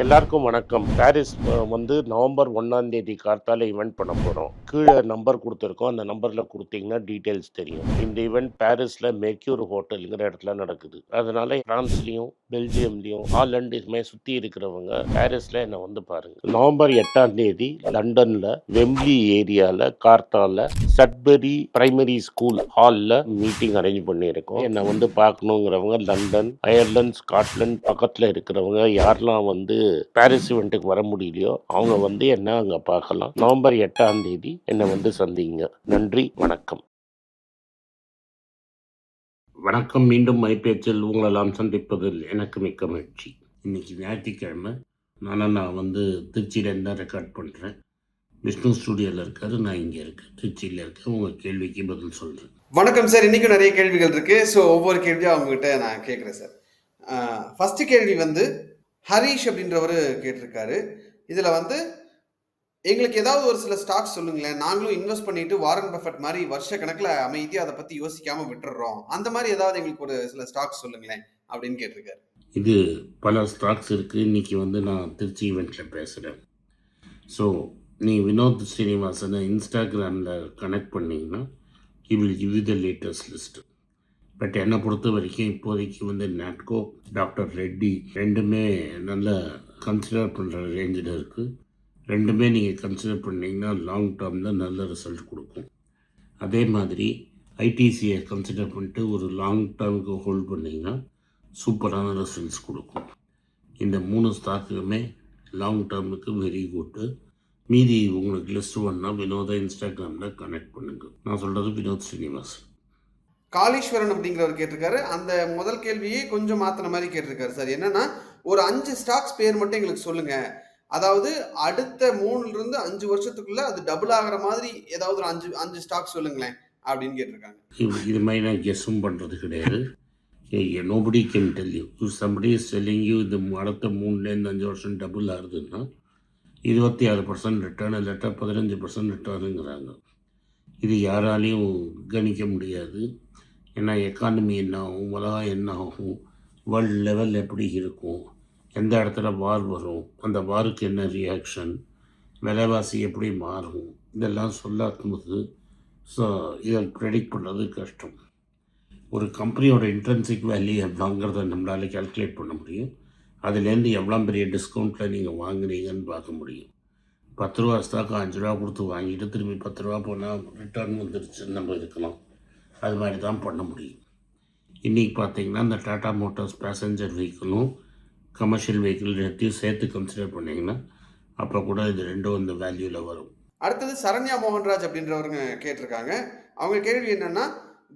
எல்லாருக்கும் வணக்கம். பாரிஸ் வந்து நவம்பர் ஒன்னாம் தேதி கார்த்தால ஈவெண்ட் பண்ண போறோம். கீழே நம்பர் கொடுத்துருக்கோம். அந்த நம்பர்ல கொடுத்தீங்கன்னா டீட்டெயில்ஸ் தெரியும். இந்த ஈவெண்ட் பாரிஸ்ல மெக்யூர் ஹோட்டலுங்கிற இடத்துல நடக்குது. அதனால பிரான்ஸ்லயும் பெல்ஜியம்லயும் ஹாலண்ட் இதுமே சுத்தி இருக்கிறவங்க பாரிஸ்ல என்ன வந்து பாருங்க. நவம்பர் எட்டாம் தேதி லண்டன்ல வெம்லி ஏரியால கார்த்தால சட்பரி பிரைமரி ஸ்கூல் ஹால்ல மீட்டிங் அரேஞ்ச் பண்ணியிருக்கோம். என்னை வந்து பார்க்கணுங்கிறவங்க லண்டன் அயர்லாந்து ஸ்காட்லாந்து பக்கத்துல இருக்கிறவங்க யாரெல்லாம் வந்து பாரிஸ் இவெண்ட்டுக்கு வர முடியலையோ அவங்க வந்து என்ன அங்க பார்க்கலாம். நவம்பர் எட்டாம் தேதி என்னை வந்து சந்திங்க. நன்றி வணக்கம். வணக்கம் மீண்டும் மைப்பேச்சில் உங்களெல்லாம் சந்திப்பதில் எனக்கு மிக்க மகிழ்ச்சி. இன்னைக்கு ஞாயிற்றுக்கிழமை. நானும் நான் வந்து திருச்சியிலேருந்து தான் ரெக்கார்ட் பண்ணுறேன் விஷ்ணு ஸ்டுடியோவில் இருக்காரு நான் இங்கே இருக்கேன். திருச்சியில் இருக்கேன். உங்கள் கேள்விக்கு பதில் சொல்கிறேன் வணக்கம் சார். இன்னைக்கும் நிறைய கேள்விகள் இருக்கு. ஸோ ஒவ்வொரு கேள்வியும் அவங்ககிட்ட நான் கேட்குறேன் சார். ஃபர்ஸ்ட் கேள்வி வந்து ஹரீஷ் அப்படின்றவர் கேட்டிருக்காரு. இதில் வந்து எங்களுக்கு ஏதாவது ஒரு சில ஸ்டாக்ஸ் சொல்லுங்களேன். நாங்களும் இன்வெஸ்ட் பண்ணிட்டு வாரன் பஃபட் மாதிரி வருஷ கணக்கில் அமைதியாக அதை பற்றி யோசிக்காம விட்டுடுறோம் அந்த மாதிரி ஏதாவது எங்களுக்கு ஒரு சில ஸ்டாக்ஸ் சொல்லுங்களேன் அப்படின்னு கேட்டிருக்காரு. இது பல ஸ்டாக்ஸ் இருக்குது இன்றைக்கி வந்து நான் திருச்சி ஈவெண்ட்டில் பேசுகிறேன் ஸோ நீ வினோத் ஸ்ரீனிவாசனை இன்ஸ்டாகிராமில் கனெக்ட் பண்ணிங்கன்னா he will give the latest list but என்னை பொறுத்த வரைக்கும் இப்போதைக்கு வந்து நாட்கோ டாக்டர் ரெட்டி ரெண்டுமே நல்ல கன்சிடர் பண்ணுற ரேஞ்சில் இருக்குது ரெண்டுமே நீங்கள் கன்சிடர் பண்ணிங்கன்னா லாங் டேர்மில் நல்ல ரிசல்ட் கொடுக்கும். அதே மாதிரி ஐடிசியை கன்சிடர் பண்ணிட்டு ஒரு லாங் டேர்முக்கு ஹோல்ட் பண்ணிங்கன்னா சூப்பரான ரிசல்ட்ஸ் கொடுக்கும். இந்த மூணு ஸ்டாக்குமே லாங் டேர்முக்கு வெரி குட்டு மீதி உங்களுக்கு லிஸ்ட் வேணுன்னா வினோத இன்ஸ்டாகிராமில் கனெக்ட் பண்ணுங்க. நான் சொல்கிறது வினோத் ஸ்ரீனிவாசன். காளீஸ்வரன் அப்படிங்கிறவர் கேட்டிருக்காரு. அந்த முதல் கேள்வியே கொஞ்சம் மாத்தின மாதிரி கேட்டிருக்காரு சார். என்னன்னா ஒரு அஞ்சு ஸ்டாக்ஸ் பேர் மட்டும் எங்களுக்கு சொல்லுங்க. அதாவது அடுத்த மூணுல இருந்து அஞ்சு வருஷத்துக்குள்ள அது டபுள் ஆகிற மாதிரி ஏதாவது ஒரு அஞ்சு அஞ்சு ஸ்டாக் சொல்லுங்களேன் அப்படின்னு கேட்டிருக்காங்க. இது இது மாதிரி நான் கெஸ்ஸும் பண்ணுறது கிடையாது. Nobody can tell you somebody is telling you இது அடுத்த மூணுலேருந்து அஞ்சு வருஷம் டபுள் ஆகுதுன்னா இருபத்தி ஆறு பர்சன்ட் ரிட்டர்ன் இல்லாட்டா பதினஞ்சு பர்சன்ட் ரிட்டர்னுங்கிறாங்க இது யாராலையும் கணிக்க முடியாது. ஏன்னா எக்கானமி என்ன? ஆகும் உலகம் என்ன ஆகும்? வேர்ல்டு லெவல் எப்படி இருக்கும்? எந்த இடத்துல வார் வரும்? அந்த வாருக்கு என்ன ரியாக்ஷன் விலைவாசி எப்படி மாறும்? இதெல்லாம் சொல்லாதபோது ஸோ இதை ப்ரெடிக்ட் பண்ணுறது கஷ்டம். ஒரு கம்பெனியோட இன்ட்ரென்சிக் வேல்யூ எவ்வளோங்கிறத நம்மளால் கால்குலேட் பண்ண முடியும். அதுலேருந்து எவ்வளோ பெரிய டிஸ்கவுண்ட்டில் நீங்கள் வாங்குனீங்கன்னு பார்க்க முடியும். பத்து ரூபா ஸ்டாக்கு அஞ்சு ரூபா கொடுத்து வாங்கிட்டு திரும்பி பத்து ரூபா போனால் ரிட்டர்ன் வந்துருச்சுன்னு நம்ம இருக்கலாம். அது மாதிரி தான் பண்ண முடியும். இன்றைக்கி பார்த்தீங்கன்னா இந்த டாடா மோட்டார்ஸ் பேசஞ்சர் வெஹிக்கிளும் கமர்ஷியல் வெஹிக்கிள் ரெண்டையும் சேர்த்து கன்சிடர் பண்ணிங்கன்னா அப்போ கூட இது ரெண்டும் இந்த வேல்யூவில் வரும். அடுத்தது சரண்யா மோகன்ராஜ் அப்படின்றவருங்க கேட்டிருக்காங்க. அவங்க கேள்வி என்னன்னா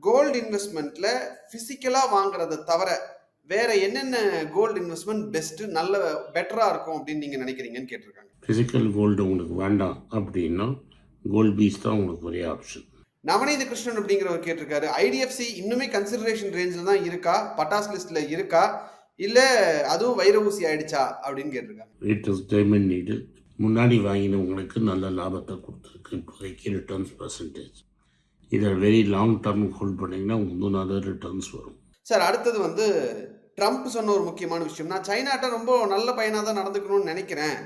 கோல்டு இன்வெஸ்ட்மெண்ட்ல பிசிக்கலா வாங்குறத தவிர வேற என்னென்ன கோல்டு இன்வெஸ்ட்மெண்ட் பெஸ்ட் நல்ல பெட்டரா இருக்கும் அப்படின்னு நீங்க நினைக்கிறீங்கன்னு கேட்டிருக்காங்க. ஃபிசிக்கல் கோல்டு உங்களுக்கு வேண்டாம் அப்படின்னா கோல்ட் பீஸ் தான் உங்களுக்கு ஒரே ஆப்ஷன் நவநீத கிருஷ்ணன் அப்படிங்கிறவர் கேட்டிருக்காரு. ஐடிஎஃப்சி இன்னுமே கன்சிடரேஷன் ரேஞ்சில் தான் இருக்கா? பட்டாஸ் லிஸ்ட்ல இருக்கா? இல்ல அதுவும் வைர ஊசி ஆயிடுச்சா? அப்படின்னு கேட்டிருக்காங்க. இட் இஸ் டைமண்ட் நீடில் முன்னாடி வாங்கினவங்களுக்கு நல்ல லாபத்தை கொடுத்துருக்கு. இப்போதைக்கு ரிட்டர்ன்ஸ் பர்சன்டேஜ் இதை வெரி லாங் டேர்ம் ஹோல்ட் பண்ணிங்கன்னா இன்னும் நல்ல ரிட்டர்ன்ஸ் வரும். சார் அடுத்தது வந்து ட்ரம்ப் சொன்ன ஒரு முக்கியமான விஷயம் நான் சைனாட்ட ரொம்ப நல்ல பையனாக தான் நடந்துக்கணும்னு நினைக்கிறேன்.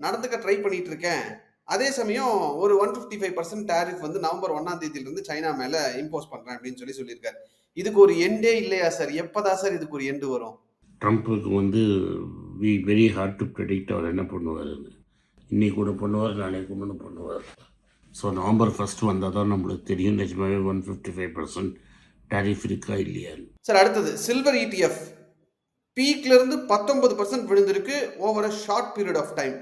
நடந்துக்க ட்ரை பண்ணிட்டு இருக்கேன். அதே சமயம் ஒரு one fifty five percent tariff வந்து நவம்பர் ஒன்னாம் தேதியிலிருந்து சைனா மேல இம்போஸ் பண்றேன் அப்படின்னு சொல்லி சொல்லியிருக்காரு. இதுக்கு ஒரு எண்டே இல்லையா சார் எப்பதான் சார் இதுக்கு ஒரு எண்டு வரும்? ட்ரம்ப்புக்கு வந்து we very hard to predict அவர் என்ன பண்ணுவாருன்னு இன்னைக்கு கூட பண்ணுவார் நாளைக்கு கூட பண்ணுவார். ஸோ நவம்பர் ஃபஸ்ட் வந்தால் தான் நம்மளுக்கு தெரியும் நிஜமாவே one fifty five percent tariff இருக்கா இல்லையான்னு சார் அடுத்தது சில்வர் இடிஎஃப் பீக்ல இருந்து பத்தொன்பது பர்சன்ட் விழுந்திருக்கு over a short period of time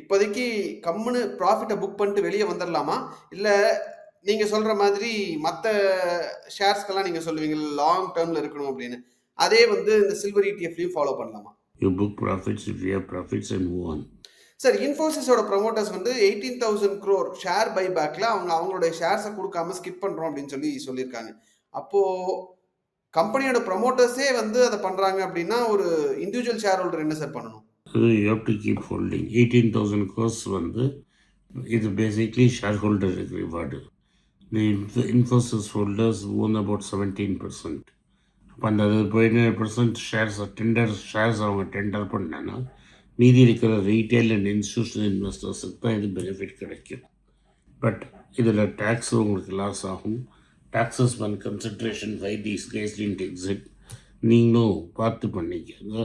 இப்போதைக்கு கம்முன்னு ப்ராஃபிட்டை புக் பண்ணிட்டு வெளியே வந்துடலாமா இல்லை நீங்க சொல்ற மாதிரி மற்ற ஷேர்ஸ்க்கெல்லாம் நீங்க சொல்லுவீங்க லாங் டேர்ம்ல இருக்கணும் அப்படின்னு. அதே வந்து இந்த சில்வர் இடிஎஃப்லையும் ஃபாலோ பண்ணலாமா? You book profits if you profits and move on sir இன்ஃபோசிஸோட promoters வந்து எயிட்டீன் தௌசண்ட் க்ரோர் ஷேர் பைபேக்ல அவங்க அவங்களுடைய ஷேர்ஸை கொடுக்காம ஸ்கிப் பண்றோம் அப்படின்னு சொல்லி சொல்லியிருக்காங்க. அப்போ கம்பெனியோட ப்ரொமோட்டர்ஸே வந்து அதை பண்றாங்க அப்படின்னா ஒரு இண்டிவிஜுவல் ஷேர் ஹோல்டர் என்ன சார் பண்ணணும்? அது you to keep holding eighteen thousand crores வந்து இது basically share holder reward the Infosys holders own about seventeen percent அப்போ அந்த பதினேழு பர்சன்ட் ஷேர்ஸ் டெண்டர் ஷேர்ஸ் அவங்க டெண்டர் பண்ணனா மீதி இருக்கிற ரீட்டைல் அண்ட் இன்ஸ்டியூஷனல் இன்வெஸ்டர்ஸுக்கு தான் இது பெனிஃபிட் கிடைக்கும். பட் இதில் டேக்ஸ் உங்களுக்கு லாஸ் ஆகும். Taxes one concentration why these case exit நீங்களும் பார்த்து பண்ணிக்கோங்க.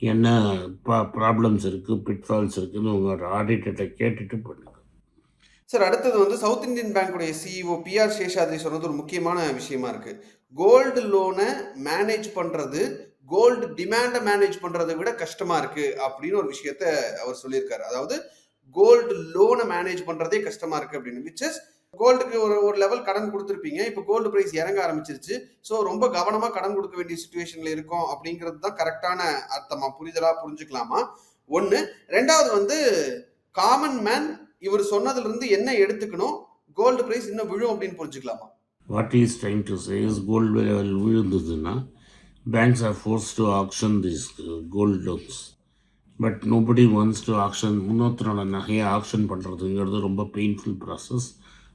என்ன ப்ரா ப்ராப்ளம்ஸ் இருக்குது பிட்ஃபால்ஸ் இருக்குதுன்னு உங்களோட ஆடிட்டர்கிட்ட கேட்டுட்டு பண்ணுங்கள் சார் அடுத்தது வந்து சவுத் இந்தியன் பேங்க்குடைய சிஇஓ பிஆர் சேஷாத்ரி சொன்னது ஒரு முக்கியமான விஷயமா இருக்கு. கோல்டு லோனை மேனேஜ் பண்ணுறது கோல்டு டிமாண்டை மேனேஜ் பண்ணுறதை விட கஷ்டமாக இருக்குது அப்படின்னு ஒரு விஷயத்த அவர் சொல்லியிருக்காரு. அதாவது கோல்டு லோனை மேனேஜ் பண்ணுறதே கஷ்டமாக இருக்குது அப்படின்னு விச் இஸ் கோல்டுக்கு ஒரு ஒரு லெவல் கடன் கொடுத்துருப்பீங்க. இப்போ கோல்டு ப்ரைஸ் இறங்க ஆரம்பிச்சிருச்சு. ஸோ ரொம்ப கவனமாக கடன் கொடுக்க வேண்டிய சுச்சுவேஷனில் இருக்கும் அப்படிங்கிறது தான் கரெக்டான அர்த்தமா? புரிதலாக புரிஞ்சுக்கலாமா? ஒன்று ரெண்டாவது வந்து காமன் மேன் இவர் சொன்னதுலேருந்து என்ன எடுத்துக்கணும்? கோல்டு ப்ரைஸ் இன்னும் விழும் அப்படின்னு புரிஞ்சுக்கலாமா? What is trying to chase gold level விழுந்ததுன்னா banks are force to auction this gold loans but nobody wants to auction இன்னொருத்தரோட நகையை ஆக்ஷன் பண்ணுறதுங்கிறது ரொம்ப பெயின்ஃபுல் ப்ராசஸ்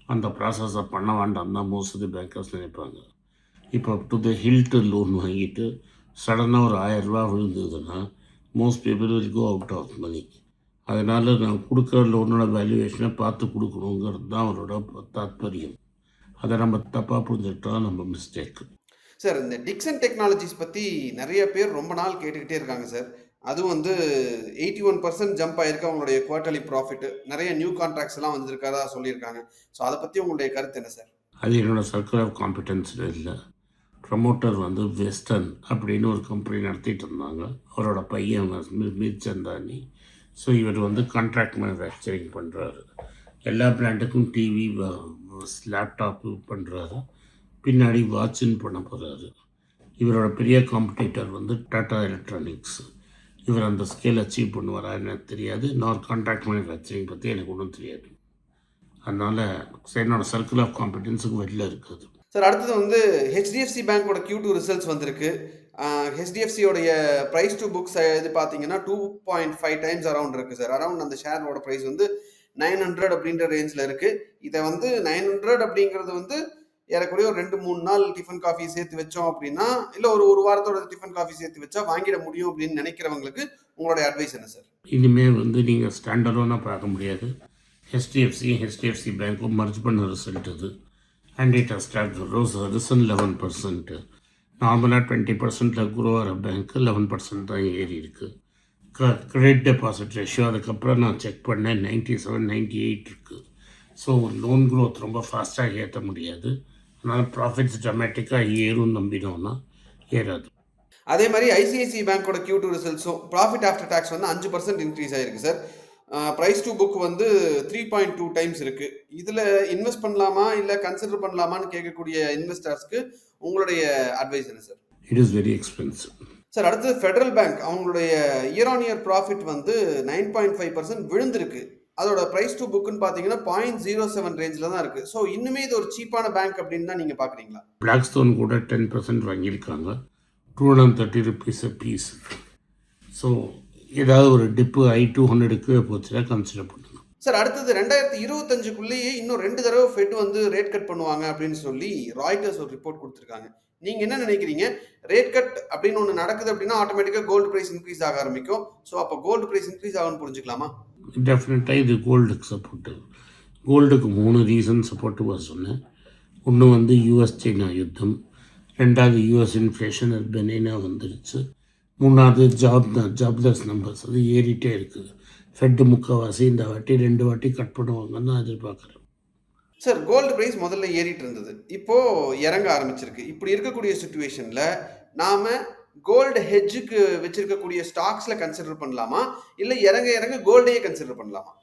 அந்த ப்ராசஸை பண்ண வேண்டாம் தான் மோஸ்ட் தி பேங்கர்ஸ் நினைப்பாங்க. இப்போ டு த ஹில்ட்டு லோன் வாங்கிட்டு சடனாக ஒரு ஆயிரரூபா விழுந்ததுன்னா most people will go out of money அதனால் நான் கொடுக்குற லோனோட வேல்யூவேஷனை பார்த்து கொடுக்கணுங்கிறது தான் அவரோட தாத்பரியம். அதை நம்ம தப்பாக புரிஞ்சுக்கிட்டா நம்ம மிஸ்டேக் சார் இந்த டிக்சன் டெக்னாலஜிஸ் பற்றி நிறைய பேர் ரொம்ப நாள் கேட்டுக்கிட்டே இருக்காங்க சார் அதுவும் வந்து எயிட்டி ஒன் பர்சன்ட் ஜம்ப் ஆயிருக்கு. அவங்களுடைய குவார்டர்லி ப்ராஃபிட் நிறைய நியூ கான்ட்ராக்ட்ஸ் எல்லாம் வந்திருக்காதா சொல்லியிருக்காங்க. ஸோ அதை பற்றி உங்களுடைய கருத்து என்ன சார் அது என்னோட சர்க்கிள் ஆஃப் காம்பிடன்ஸில் இல்லை. ப்ரமோட்டர் வந்து வெஸ்டர்ன் அப்படின்னு ஒரு கம்பெனி நடத்திட்டு இருந்தாங்க. அவரோட பையன் மீர்ச்சந்தானி ஸோ இவர் வந்து கான்ட்ராக்ட் மேனுஃபேக்சரிங் பண்ணுறாரு எல்லா பிராண்டுக்கும் டிவி லேப்டாப்பு பண்ணுறாரு பின்னாடி வாட்சின் பண்ண போகிறாரு இவரோட பெரிய காம்படிட்டர் வந்து டாடா எலக்ட்ரானிக்ஸ் இவர் அந்த ஸ்கேல் அச்சீவ் பண்ணுவாரா எனக்கு தெரியாது. நான் கான்ட்ராக்ட் மேனுஃபேக்சரிங் பற்றி எனக்கு ஒன்றும் தெரியாது. அதனால் என்னோட சர்க்கிள் ஆஃப் காம்படின்ஸுக்கு வெளில இருக்குது. சார் அடுத்தது வந்து ஹெச்டிஎஃப்சி பேங்க்கோட கியூ டூ ரிசல்ட்ஸ் வந்திருக்கு. ஹெச்டிஎஃப்சியோடைய ப்ரைஸ் டு புக்ஸ் இது பார்த்தீங்கன்னா two point five times around இருக்குது சார் அரௌண்ட் அந்த ஷேரோட ப்ரைஸ் வந்து நைன் ஹண்ட்ரட் அப்படின்ற ரேஞ்சில் இருக்குது இதை வந்து நைன் ஹண்ட்ரட் அப்படிங்கிறது வந்து ஏறக்குறைய ஒரு ரெண்டு மூணு நாள் டிஃபன் காஃபி சேர்த்து வச்சோம் அப்படின்னா இல்லை ஒரு ஒரு வாரத்தோட டிஃபன் காஃபி சேர்த்து வச்சா வாங்கிட முடியும் அப்படின்னு நினைக்கிறவங்களுக்கு உங்களுடைய அட்வைஸ் என்ன சார் இனிமேல் வந்து நீங்கள் ஸ்டாண்டர்டோனாக பார்க்க முடியாது. ஹெச்டிஎஃப்சி ஹெச்டிஎஃப்சி பேங்க்கும் மர்ஜ் பண்ண ரிசல்ட் இது. And it stock rose risen eleven percent நார்மலாக டுவெண்ட்டி பர்சன்ட்டில் குரோ ஆகிற பேங்க்கு லெவன் பர்சன்ட் தான் ஏறி இருக்குது க கிரெடிட் டெபாசிட் ரேஷியோ அதுக்கப்புறம் நான் செக் பண்ணேன் நைன்ட்டி செவன் நைன்ட்டி எயிட் இருக்குது ஸோ லோன் க்ரோத் ரொம்ப ஃபாஸ்ட்டாக ஏற்ற முடியாது. அதனால் ப்ராஃபிட்ஸ் ட்ரமேட்டிக்காக ஏறும்னு நம்பினோன்னா ஏறாது அதே மாதிரி ஐசிஐசி பேங்கோட கியூ டூ ரிசல்ட்ஸும் ப்ராஃபிட் ஆஃப்டர் டேக்ஸ் வந்து அஞ்சு பர்சன்ட் இன்க்ரீஸ் ஆயிருக்கு சார் ப்ரைஸ் டு புக் வந்து த்ரீ பாயிண்ட் டூ டைம்ஸ் இருக்கு இதில் இன்வெஸ்ட் பண்ணலாமா இல்லை கன்சிடர் பண்ணலாமான்னு கேட்கக்கூடிய இன்வெஸ்டர்ஸ்க்கு உங்களுடைய அட்வைஸ் என்ன sir it is very expensive sir அடுத்தது ஃபெடரல் பேங்க் அவங்களுடைய இயர் ஆன் இயர் ப்ராஃபிட் வந்து நைன் பாயிண்ட் ஃபைவ் பர்சன்ட் விழுந்திருக்கு. அதோட ப்ரைஸ் டு புக்குன்னு பார்த்தீங்கன்னா பாயிண்ட் ஜீரோ செவன் ரேஞ்சில் தான் இருக்குது ஸோ இன்னுமே இது ஒரு சீப்பான பேங்க் அப்படின்னு தான் நீங்கள் பார்க்குறீங்களா பிளாக் ஸ்டோன் கூட டென் பர்சன்ட் வாங்கியிருக்காங்க. Two hundred thirty rupees piece so ஏதாவது ஒரு டிப்பு ஐ டூ ஹண்ட்ரடுக்கு போச்சுன்னா கன்சிடர் பண்ணுங்க. சார் அடுத்தது ரெண்டாயிரத்தி இருபத்தஞ்சுக்குள்ளேயே இன்னும் ரெண்டு தடவை ஃபெட் வந்து ரேட் கட் பண்ணுவாங்க அப்படின்னு சொல்லி ராய்டர்ஸ் ஒரு ரிப்போர்ட் கொடுத்துருக்காங்க. நீங்க என்ன நினைக்கிறீங்க? ரேட் கட் அப்படின்னு ஒன்று நடக்குது அப்படின்னா ஆட்டோமேட்டிக்காக கோல்டு பிரைஸ் இன்க்ரீஸ் ஆக ஆரம்பிக்கும். ஸோ அப்போ கோல்டு பிரைஸ் இன்க்ரீஸ் ஆகும்னு புரிஞ்சுக்கலாமா? டெஃபினட்டாக இது கோல்டுக்கு சப்போர்ட்டு கோல்டுக்கு மூணு ரீசன் சப்போர்ட்டிவாக சொன்னேன். ஒன்று வந்து யூஎஸ் சைனா யுத்தம். ரெண்டாவது யூஎஸ் இன்ஃப்ளேஷன் அது வந்துருச்சு. மூணாவது ஜாப் ஜாப்லெஸ் நம்பர்ஸ் அது ஏறிட்டே இருக்குது. ஃபெட்டு முக்கால்வாசி இந்த வாட்டி ரெண்டு வாட்டி கட் பண்ணுவாங்கன்னு நான் எதிர்பார்க்குறேன். சார் கோல்டு பிரைஸ் முதல்ல ஏறிட்டு இருந்தது. இப்போ இறங்க ஆரம்பிச்சிருக்கு. இப்படி இருக்கக்கூடிய சுச்சுவேஷன்ல நாம கோல்டு ஹெட்ஜுக்கு வச்சிருக்கக்கூடிய ஸ்டாக்ஸ்ல கன்சிடர் பண்ணலாமா? இல்லை இறங்க இறங்க கோல்டையே கன்சிடர் பண்ணலாமா?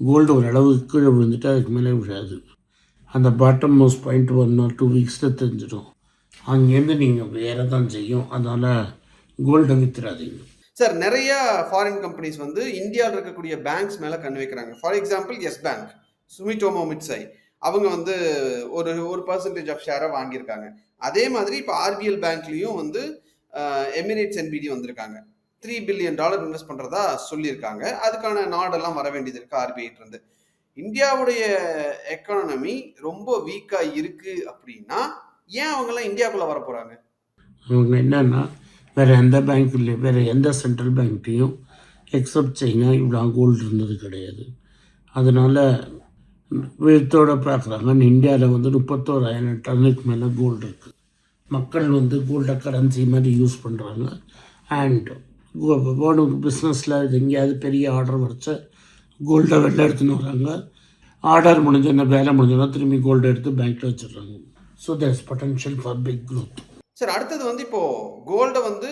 கோல்டு அளவுக்கு கீழே விழுந்துட்டு அதுக்கு மேலே விழாது. அந்த bottom most point one or two வீக்ஸில் தெரிஞ்சிடும். அங்கேருந்து நீங்கள் வேறு தான் செய்யும். அதனால் கோல்டை வித்துறாதீங்க. சார் நிறைய ஃபாரின் கம்பெனிஸ் வந்து இந்தியாவில் இருக்கக்கூடிய பேங்க்ஸ் மேலே கண் வைக்கிறாங்க. For example Yes Bank Sumitomo Mitsui அவங்க வந்து ஒரு ஒரு பர்சன்டேஜ் ஆஃப் ஷேரை வாங்கியிருக்காங்க. அதே மாதிரி இப்போ ஆர்பிஎல் பேங்க்லேயும் வந்து எமிரேட்ஸ் என்பிடி வந்திருக்காங்க. த்ரீ பில்லியன் டாலர் இன்வெஸ்ட் பண்ணுறதா சொல்லியிருக்காங்க. அதுக்கான நாடெல்லாம் வர வேண்டியது இருக்குது ஆர்பிஐட்டிருந்து இந்தியாவுடைய எக்கானமி ரொம்ப வீக்காக இருக்குது அப்படின்னா ஏன் அவங்கெல்லாம் இந்தியாவுக்குள்ளே வர போகிறாங்க அவங்க என்னன்னா வேறு எந்த பேங்க்லேயும் வேறு எந்த சென்ட்ரல் பேங்க்லேயும் எக்ஸப்ட் செய்யினா இவ்வளோ கோல்டு இருந்தது கிடையாது. அதனால் வியத்தோட பார்க்குறாங்க. இந்தியாவில் வந்து முப்பத்தோராயிரம் டன்னுக்கு மேலே கோல்டு இருக்குது மக்கள் வந்து கோல்டை கரன்சி மாதிரி யூஸ் பண்ணுறாங்க அண்ட் வேணும் பிஸ்னஸில் எங்கேயாவது பெரிய ஆர்டர் வரைச்ச கோல்டை வெளில எடுத்துன்னு வராங்க. ஆர்டர் முடிஞ்சோன்னா வேலை முடிஞ்சோன்னா திரும்பி கோல்டு எடுத்து பேங்க்கில் வச்சிடுறாங்க. So there is potential for big growth sir அடுத்தது வந்து இப்போ கோல்டை வந்து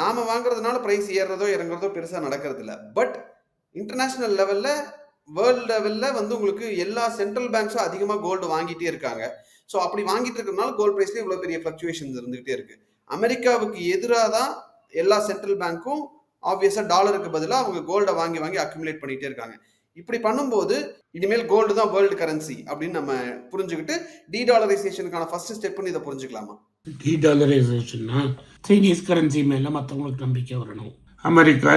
நாம வாங்குறதுனால ப்ரைஸ் ஏறுறதோ இறங்குறதோ பெருசாக நடக்கிறது இல்லை பட் இன்டர்நேஷ்னல் லெவலில் வேர்ல்டு லெவலில் வந்து உங்களுக்கு எல்லா சென்ட்ரல் பேங்க்ஸும் அதிகமாக கோல்டு வாங்கிட்டே இருக்காங்க. ஸோ அப்படி வாங்கிட்டு இருக்கிறதுனால கோல்டு ப்ரைஸ்லேயே இவ்வளோ பெரிய ஃப்ளக்சுவேஷன்ஸ் இருந்துகிட்டே இருக்கு. அமெரிக்காவுக்கு எதிராக தான் எல்லா சென்ட்ரல் பேங்க்கும் ஆப்வியஸாக டாலருக்கு பதிலாக அவங்க கோல்டை வாங்கி வாங்கி அக்யூமுலேட் பண்ணிகிட்டே இருக்காங்க. இப்படி பண்ணும்போது இனிமேல் கோல்டு தான் வேர்ல்டு கரன்சி அப்படின்னு நம்ம புரிஞ்சுக்கிட்டு டி டாலரைசேஷனுக்கான ஃபர்ஸ்ட் ஸ்டெப்னு இதை புரிஞ்சுக்கலாமா? டீடாலரைசேஷன்னா சைனீஸ் கரன்சி மேலே மற்றவங்களுக்கு நம்பிக்கை வரணும். அமெரிக்கா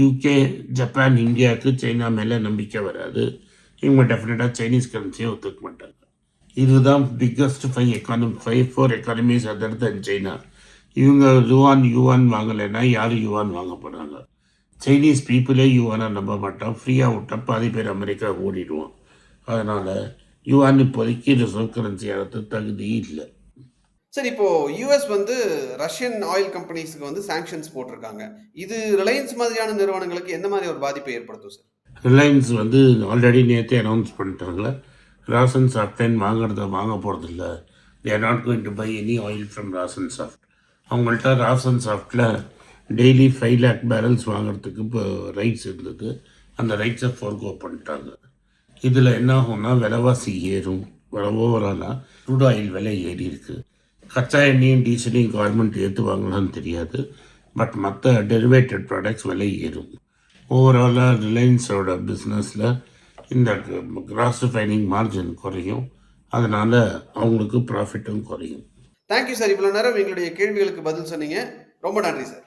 யூகே ஜப்பான் இந்தியாவுக்கு சைனா மேலே நம்பிக்கை வராது. இவங்க டெஃபினட்டாக சைனீஸ் கரன்சியை ஒத்துக்க மாட்டாங்க. இதுதான் biggest five economy five four economies other than China இவங்க ருவான் யுவான் வாங்கலைன்னா யார் யுவான் வாங்க போகிறாங்க சைனீஸ் பீப்புளே யுவானை நம்ப மாட்டான் ஃப்ரீயாக விட்டா பாதி பேர் அமெரிக்கா ஓடிடுவான் அதனால் யுவான் இப்போதைக்கு ரிசர்வ் கரன்சி ஆகிறது தகுதி இல்லை. சரி இப்போ யூஎஸ் வந்து ரஷ்யன் ஆயில் கம்பெனிஸ்க்கு வந்து சாங்ஷன்ஸ் போட்டிருக்காங்க. இது ரிலையன்ஸ் மாதிரியான நிறுவனங்களுக்கு எந்த மாதிரி ஒரு பாதிப்பை ஏற்படுத்தும் சார் ரிலையன்ஸ் வந்து ஆல்ரெடி நேற்றே அனௌன்ஸ் பண்ணிட்டாங்க. ராசன் சாஃப்ட்லைன் வாங்குறத வாங்க போகிறதில்ல they're not going to buy any oil from Rosneft அவங்கள்ட்ட ராசன் சாஃப்டில் டெய்லி ஃபைவ் லேக் பேரல்ஸ் வாங்குறதுக்கு இப்போ ரைட்ஸ் இருந்தது. அந்த ரைட்ஸை ஃபோர்கோ பண்ணிட்டாங்க. இதில் என்ன ஆகும்னா விலைவாசி ஏறும். ஓவராலாக க்ரூட் ஆயில் விலை ஏறி இருக்குது கச்சா எண்ணெயும் டீசலையும் கவர்மெண்ட் ஏற்றுவாங்களான்னு தெரியாது. பட் மற்ற டெரிவேட்டட் ப்ராடக்ட்ஸ் விலை ஏறும். ஓவராலாக ரிலையன்ஸோட பிஸ்னஸில் இந்த கிராஸ் ரிஃபைனிங் மார்ஜின் குறையும். அதனால் அவங்களுக்கு ப்ராஃபிட்டும் குறையும். தேங்க்யூ சார் இவ்வளோ நேரம் எங்களுடைய கேள்விகளுக்கு பதில் சொன்னீங்க. ரொம்ப நன்றி சார்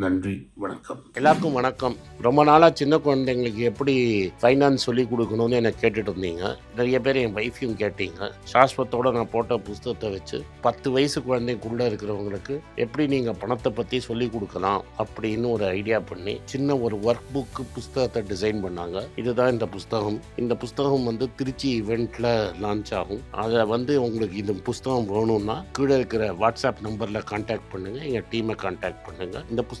நன்றி வணக்கம். எல்லாருக்கும் வணக்கம். ரொம்ப நாளாக சின்ன குழந்தைங்களுக்கு எப்படி ஃபைனான்ஸ் சொல்லி கொடுக்கணும்னு எனக்கு கேட்டுட்டு இருந்தீங்க. நிறைய பேர் என் வைஃபையும் கேட்டீங்க. சாஸ்வத்தோட நான் போட்ட புஸ்தகத்தை வச்சு பத்து வயசு குழந்தைக்குள்ளே இருக்கிறவங்களுக்கு எப்படி நீங்கள் பணத்தை பற்றி சொல்லி கொடுக்கலாம் அப்படின்னு ஒரு ஐடியா பண்ணி சின்ன ஒரு ஒர்க் புக்கு புஸ்தகத்தை டிசைன் பண்ணாங்க. இதுதான் இந்த புஸ்தகம். இந்த புஸ்தகம் வந்து திருச்சி இவெண்ட்டில் லான்ச் ஆகும். அதை வந்து உங்களுக்கு இந்த புஸ்தகம் வேணும்னா கீழே இருக்கிற வாட்ஸ்அப் நம்பரில் கான்டாக்ட் பண்ணுங்கள் எங்கள் டீமை கான்டாக்ட் பண்ணுங்கள் இந்த புஸ்தகம்